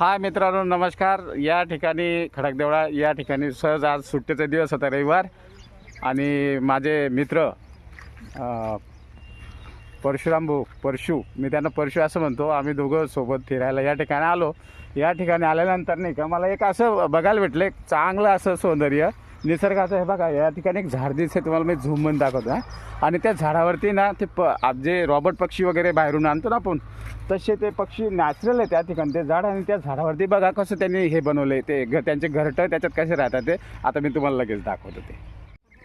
हा मित्रांनो नमस्कार. या ठिकाणी खडकदेवळा या ठिकाणी सहज आज सुट्टीचा दिवस होता रविवार. आणि माझे मित्र परशुरामभू परशुराम भाऊ परशु मी त्यांना परशु असं म्हणतो. आम्ही दोघं सोबत फिरायला या ठिकाणी आलो. या ठिकाणी आल्यानंतर नाही का मला एक असं बघायला भेटलं एक चांगलं असं सौंदर्य. निसर्गाचं हे बघा या ठिकाणी एक झाड दिसते तुम्हाला मी झूम दाखवतो आणि त्या झाडावरती ना ते प जे रॉबर्ट पक्षी वगैरे बाहेरून आणतो ना आपण तसे ते पक्षी नॅचरल आहे त्या ठिकाणी. ते झाड आणि त्या झाडावरती बघा कसं त्यांनी हे बनवलं आहे ते घ त्यांचे घरटं त्याच्यात कसे राहतात ते. आता मी तुम्हाला लगेच दाखवतो ते.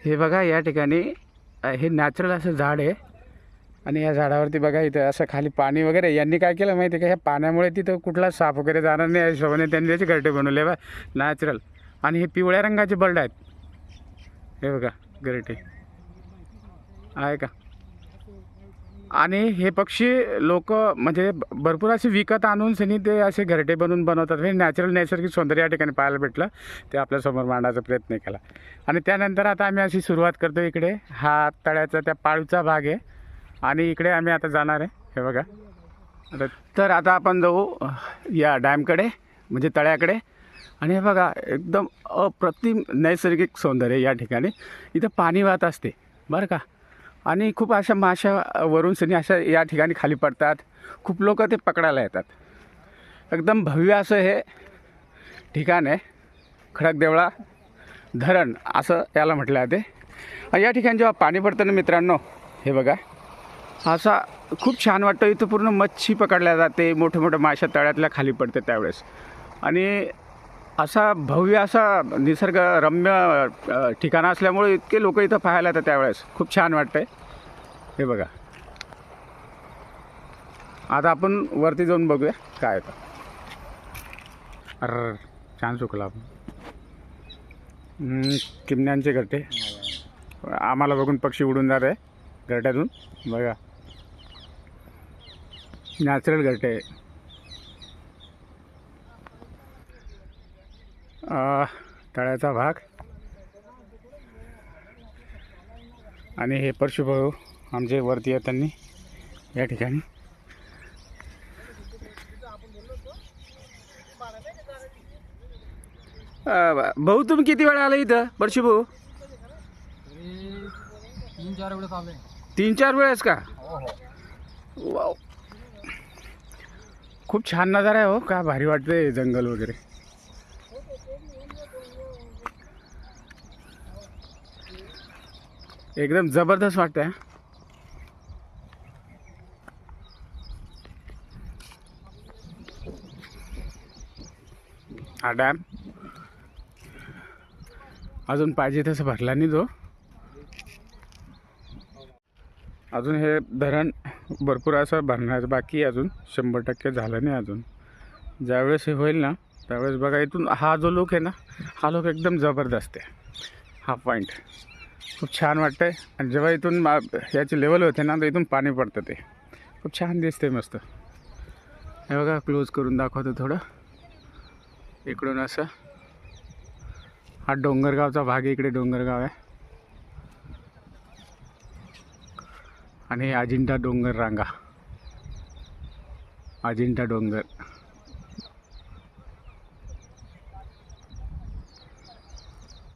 हे बघा या ठिकाणी हे नॅचरल असं झाड आहे. आणि या झाडावरती बघा इथं असं खाली पाणी वगैरे यांनी काय केलं माहिती आहे का? ह्या पाण्यामुळे तिथं कुठला साप वगैरे जाणार नाही या हिशोबाने त्यांनी त्याचे घरटे बनवले बा नॅचरल आणि हे पिवळ्या रंगाचे बर्ड आहेत. हे बघा गरटे. आहे का? आणि हे पक्षी लोक म्हणजे भरपूर असे विकत आणून सनी ते असे घरटे बनवून बनवतात. हे नॅचरल नैसर्गिक सौंदर्य या ठिकाणी पाहायला भेटलं. ते आपल्यासमोर मांडण्याचा प्रयत्न केला. आणि त्यानंतर आता आम्ही अशी सुरुवात करतो इकडे. हा तळ्याचा त्या पाळूचा भाग आहे. आणि इकडे आम्ही आता जाणार आहे. हे बघा. आता तर आता आपण जाऊ या डॅमकडे म्हणजे तळ्याकडे. आणि हे बघा एकदम अप्रतिम नैसर्गिक सौंदर्य या ठिकाणी. इथं पाणी वाहत असते बरं का? आणि खूप अशा माशा वरून सनी अशा या ठिकाणी खाली पडतात. खूप लोक ते पकडायला येतात. एकदम भव्य असं हे ठिकाण आहे. खडकदेवळा धरण असं याला म्हटलं जाते. या ठिकाणी जेव्हा पाणी पडतं ना मित्रांनो हे बघा असा खूप छान वाटतं. इथं पूर्ण मच्छी पकडल्या जाते मोठे मोठे माशा तळ्यातल्या खाली पडते त्यावेळेस. आणि असा भव्य असा निसर्गरम्य ठिकाणं असल्यामुळे इतके लोक इथं पाहायला येतात त्यावेळेस. खूप छान वाटतंय. हे बघा. आता आपण वरती जाऊन बघूया काय येतं अर छान चुकला आपण. हम्म, चिमण्यांचे घरटे आम्हाला बघून पक्षी उडून जात आहे घरट्यातून बघा. नॅचरल घरटे आहे अ, तळ्याचा भाग. आणि हे परशुभाऊ आमचे वरती येतानी या ठिकाणी. भाऊ तुम्ही किती वेळा आला इथं परशुभाऊ तीन चार वेळेस आलोय. तीन चार वेळेस का? हो हो. वाव. खूप छान नजारा आहे हो काय भारी वाटतंय जंगल वगैरे. एकदम जबरदस्त वाटतंय हा. हा डॅम. अजून पाहिजे तसं भरला नाही तो. अजून हे धरण भरपूर असं भरण्याचं बाकी आहे अजून शंभर टक्के झालं नाही अजून. ज्यावेळेस हे होईल ना त्यावेळेस बघा इथून हा जो लोक आहे ना हा लोक एकदम जबरदस्त आहे. हा पॉईंट खूप छान वाटतंय. आणि जेव्हा इथून मा याची लेवल होते ना तर इथून पाणी पडतं ते. खूप छान दिसते मस्त. हे बघा क्लोज करून दाखवतो थोडं. इकडून असं. हा डोंगरगावचा भाग आहे इकडे डोंगरगाव आहे. आणि अजिंठा डोंगर रांगा. अजिंठा डोंगर.